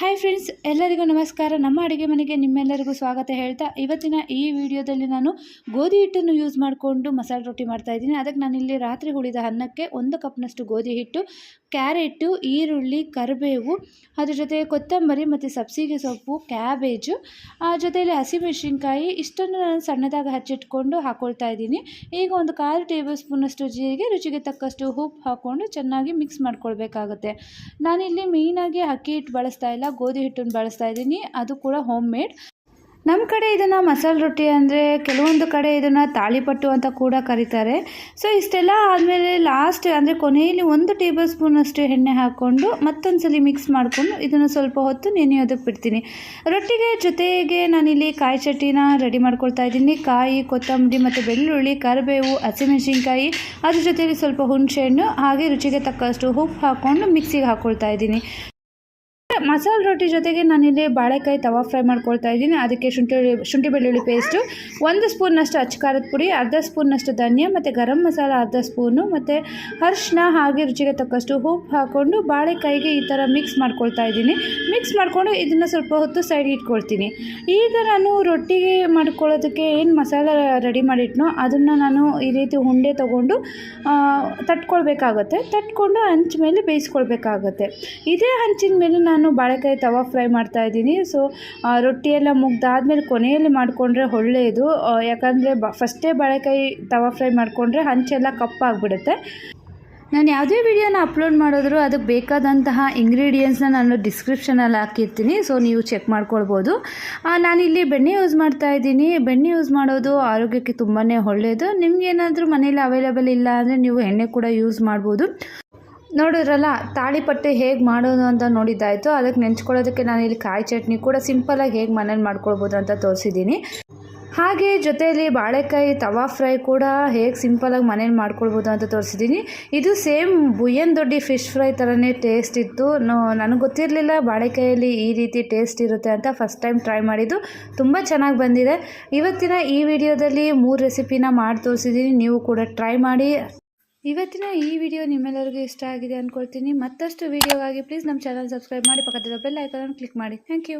Hi friends ಎಲ್ಲರಿಗೂ ನಮಸ್ಕಾರ. ನಮ್ಮ ಅಡುಗೆ ಮನೆಗೆ ನಿಮ್ಮೆಲ್ಲರಿಗೂ ಸ್ವಾಗತ ಹೇಳ್ತಾ, ಇವತ್ತಿನ ಈ ವಿಡಿಯೋದಲ್ಲಿ ನಾನು ಗೋಧಿ ಹಿಟ್ಟನ್ನು ಯೂಸ್ ಮಾಡಿಕೊಂಡು ಮಸಾಲೆ ರೊಟ್ಟಿ ಮಾಡ್ತಾ ಇದ್ದೀನಿ. ಅದಕ್ಕೆ ನಾನಿಲ್ಲಿ ರಾತ್ರಿ ಉಳಿದ ಅನ್ನಕ್ಕೆ ಒಂದು ಕಪ್ನಷ್ಟು ಗೋಧಿ ಹಿಟ್ಟು ಕ್ಯಾರೆಟು, ಈರುಳ್ಳಿ, ಕರಿಬೇವು, ಅದ್ರ ಜೊತೆ ಕೊತ್ತಂಬರಿ ಮತ್ತು ಸಬ್ಸಿಗೆ ಸೊಪ್ಪು, ಕ್ಯಾಬೇಜು, ಆ ಜೊತೆಯಲ್ಲಿ ಹಸಿಮೆಣಸಿನ್ಕಾಯಿ, ಇಷ್ಟನ್ನು ನಾನು ಸಣ್ಣದಾಗಿ ಹಚ್ಚಿಟ್ಕೊಂಡು ಹಾಕ್ಕೊಳ್ತಾ ಇದ್ದೀನಿ. ಈಗ ಒಂದು ಕಾಲು ಟೇಬಲ್ ಸ್ಪೂನಷ್ಟು ಜೀರಿಗೆ, ರುಚಿಗೆ ತಕ್ಕಷ್ಟು ಉಪ್ಪು ಹಾಕ್ಕೊಂಡು ಚೆನ್ನಾಗಿ ಮಿಕ್ಸ್ ಮಾಡ್ಕೊಳ್ಬೇಕಾಗುತ್ತೆ. ನಾನಿಲ್ಲಿ ಮೇಯ್ನಾಗಿ ಅಕ್ಕಿ ಹಿಟ್ಟು ಬಳಸ್ತಾ ಇಲ್ಲ, ಗೋಧಿ ಹಿಟ್ಟನ್ನು ಬಳಸ್ತಾ ಇದ್ದೀನಿ. ಅದು ಕೂಡ ಹೋಮ್ ಮೇಡ್ ನಮ್ಮ ಕಡೆ ಇದನ್ನು ಮಸಾಲೆ ರೊಟ್ಟಿ ಅಂದರೆ ಕೆಲವೊಂದು ಕಡೆ ಇದನ್ನು ತಾಳಿಪಟ್ಟು ಅಂತ ಕೂಡ ಕರೀತಾರೆ. ಸೊ ಇಷ್ಟೆಲ್ಲ ಆದಮೇಲೆ ಲಾಸ್ಟ್ ಅಂದರೆ ಕೊನೆಯಲ್ಲಿ ಒಂದು ಟೇಬಲ್ ಸ್ಪೂನಷ್ಟು ಎಣ್ಣೆ ಹಾಕ್ಕೊಂಡು ಮತ್ತೊಂದು ಮಿಕ್ಸ್ ಮಾಡಿಕೊಂಡು ಇದನ್ನು ಸ್ವಲ್ಪ ಹೊತ್ತು ನೆನೆಯೋದಕ್ಕೆ ಬಿಡ್ತೀನಿ. ರೊಟ್ಟಿಗೆ ಜೊತೆಗೆ ನಾನಿಲ್ಲಿ ಕಾಯಿ ಚಟ್ನಿನ ರೆಡಿ ಮಾಡ್ಕೊಳ್ತಾ ಇದ್ದೀನಿ. ಕಾಯಿ, ಕೊತ್ತಂಬರಿ ಮತ್ತು ಬೆಳ್ಳುಳ್ಳಿ, ಕರಿಬೇವು, ಹಸಿಮೆಣಸಿನ್ಕಾಯಿ, ಅದ್ರ ಜೊತೆಯಲ್ಲಿ ಸ್ವಲ್ಪ ಹುಣಸೆಹಣ್ಣು ಹಾಗೆ ರುಚಿಗೆ ತಕ್ಕಷ್ಟು ಉಪ್ಪು ಹಾಕ್ಕೊಂಡು ಮಿಕ್ಸಿಗೆ ಹಾಕ್ಕೊಳ್ತಾ ಇದ್ದೀನಿ. ಮಸಾಲೆ ರೊಟ್ಟಿ ಜೊತೆಗೆ ನಾನಿಲ್ಲಿ ಬಾಳೆಕಾಯಿ ತವಾ ಫ್ರೈ ಮಾಡ್ಕೊಳ್ತಾ ಇದ್ದೀನಿ. ಅದಕ್ಕೆ ಶುಂಠಿ ಶುಂಠಿ ಬೆಳ್ಳುಳ್ಳಿ ಪೇಸ್ಟು ಒಂದು ಸ್ಪೂನ್ನಷ್ಟು ಅಚ್ಚು ಖಾರದ ಪುಡಿ, ಅರ್ಧ ಸ್ಪೂನಷ್ಟು ಧನ್ಯ ಮತ್ತು ಗರಂ ಮಸಾಲ, ಅರ್ಧ ಸ್ಪೂನು ಮತ್ತು ಅರ್ಶಿನ ಹಾಗೆ ರುಚಿಗೆ ತಕ್ಕಷ್ಟು ಉಪ್ಪು ಹಾಕ್ಕೊಂಡು ಬಾಳೆಕಾಯಿಗೆ ಈ ಥರ ಮಿಕ್ಸ್ ಮಾಡ್ಕೊಳ್ತಾ ಇದ್ದೀನಿ. ಮಿಕ್ಸ್ ಮಾಡಿಕೊಂಡು ಇದನ್ನು ಸ್ವಲ್ಪ ಹೊತ್ತು ಸೈಡ್ ಇಟ್ಕೊಳ್ತೀನಿ. ಈಗ ನಾನು ರೊಟ್ಟಿಗೆ ಮಾಡ್ಕೊಳ್ಳೋದಕ್ಕೆ ಏನು ಮಸಾಲ ರೆಡಿ ಮಾಡಿಟ್ನೋ ಅದನ್ನು ನಾನು ಈ ರೀತಿ ಉಂಡೆ ತೊಗೊಂಡು ತಟ್ಕೊಳ್ಬೇಕಾಗುತ್ತೆ. ತಟ್ಕೊಂಡು ಹಂಚ ಮೇಲೆ ಬೇಯಿಸ್ಕೊಳ್ಬೇಕಾಗುತ್ತೆ. ಇದೇ ಹಂಚಿನ ಮೇಲೆ ನಾನು ಬಾಳೆಕಾಯಿ ತವಾ ಫ್ರೈ ಮಾಡ್ತಾ ಇದ್ದೀನಿ. ಸೊ ರೊಟ್ಟಿ ಎಲ್ಲ ಮುಗ್ದಾದ್ಮೇಲೆ ಕೊನೆಯಲ್ಲಿ ಮಾಡಿಕೊಂಡ್ರೆ ಒಳ್ಳೆಯದು. ಯಾಕಂದರೆ ಬ, ಫಸ್ಟೇ ಬಾಳೆಕಾಯಿ ತವಾ ಫ್ರೈ ಮಾಡಿಕೊಂಡ್ರೆ ಹಂಚೆಲ್ಲ ಕಪ್ಪಾಗ್ಬಿಡುತ್ತೆ. ನಾನು ಯಾವುದೇ ವಿಡಿಯೋನ ಅಪ್ಲೋಡ್ ಮಾಡಿದ್ರು ಅದಕ್ಕೆ ಬೇಕಾದಂತಹ ಇಂಗ್ರೀಡಿಯೆಂಟ್ಸ್ನ ನಾನು ಡಿಸ್ಕ್ರಿಪ್ಷನಲ್ಲಿ ಹಾಕಿರ್ತೀನಿ. ಸೊ ನೀವು ಚೆಕ್ ಮಾಡ್ಕೊಳ್ಬೋದು. ನಾನಿಲ್ಲಿ ಬೆಣ್ಣೆ ಯೂಸ್ ಮಾಡ್ತಾ ಇದ್ದೀನಿ. ಬೆಣ್ಣೆ ಯೂಸ್ ಮಾಡೋದು ಆರೋಗ್ಯಕ್ಕೆ ತುಂಬಾ ಒಳ್ಳೆಯದು. ನಿಮಗೇನಾದರೂ ಮನೇಲಿ ಅವೈಲೇಬಲ್ ಇಲ್ಲ ಅಂದರೆ ನೀವು ಎಣ್ಣೆ ಕೂಡ ಯೂಸ್ ಮಾಡ್ಬೋದು. ನೋಡಿದ್ರಲ್ಲ ತಾಳಿಪಟ್ಟು ಹೇಗೆ ಮಾಡೋದು ಅಂತ ನೋಡಿದ್ದಾಯಿತು. ಅದಕ್ಕೆ ನೆಂಚ್ಕೊಳ್ಳೋದಕ್ಕೆ ನಾನು ಇಲ್ಲಿ ಕಾಯಿ ಚಟ್ನಿ ಕೂಡ ಸಿಂಪಲಾಗಿ ಹೇಗೆ ಮನೇಲಿ ಮಾಡ್ಕೊಳ್ಬೋದು ಅಂತ ತೋರಿಸಿದ್ದೀನಿ. ಹಾಗೆ ಜೊತೆಯಲ್ಲಿ ಬಾಳೆಕಾಯಿ ತವಾ ಫ್ರೈ ಕೂಡ ಹೇಗೆ ಸಿಂಪಲಾಗಿ ಮನೇಲಿ ಮಾಡ್ಕೊಳ್ಬೋದು ಅಂತ ತೋರಿಸಿದ್ದೀನಿ. ಇದು same Buyyan Doddi fish fry ಥರನೇ ಟೇಸ್ಟ್ ಇತ್ತು. ನನಗೆ ಗೊತ್ತಿರಲಿಲ್ಲ ಬಾಳೆಕಾಯಲ್ಲಿ ಈ ರೀತಿ ಟೇಸ್ಟ್ ಇರುತ್ತೆ ಅಂತ ಫಸ್ಟ್ ಟೈಮ್ ಟ್ರೈ ಮಾಡಿದ್ದು. ತುಂಬ ಚೆನ್ನಾಗಿ ಬಂದಿದೆ. ಇವತ್ತಿನ ಈ ವಿಡಿಯೋದಲ್ಲಿ ಮೂರು ರೆಸಿಪಿನ ಮಾಡಿ ತೋರಿಸಿದ್ದೀನಿ. ನೀವು ಕೂಡ ಟ್ರೈ ಮಾಡಿ. ಇವತ್ತಿನ ಈ ವಿಡಿಯೋ ನಿಮ್ಮೆಲ್ಲರಿಗೂ ಇಷ್ಟ ಆಗಿದೆ ಅಂದ್ಕೊಳ್ತೀನಿ ಮತ್ತಷ್ಟು ವೀಡಿಯೋಗಾಗಿ ಪ್ಲೀಸ್ ನಮ್ಮ ಚಾನಲ್ ಸಬ್ಸ್ಕ್ರೈಬ್ ಮಾಡಿ ಪಕ್ಕದ ಬೆಲ್ ಐಕನ್ ಕ್ಲಿಕ್ ಮಾಡಿ. Thank you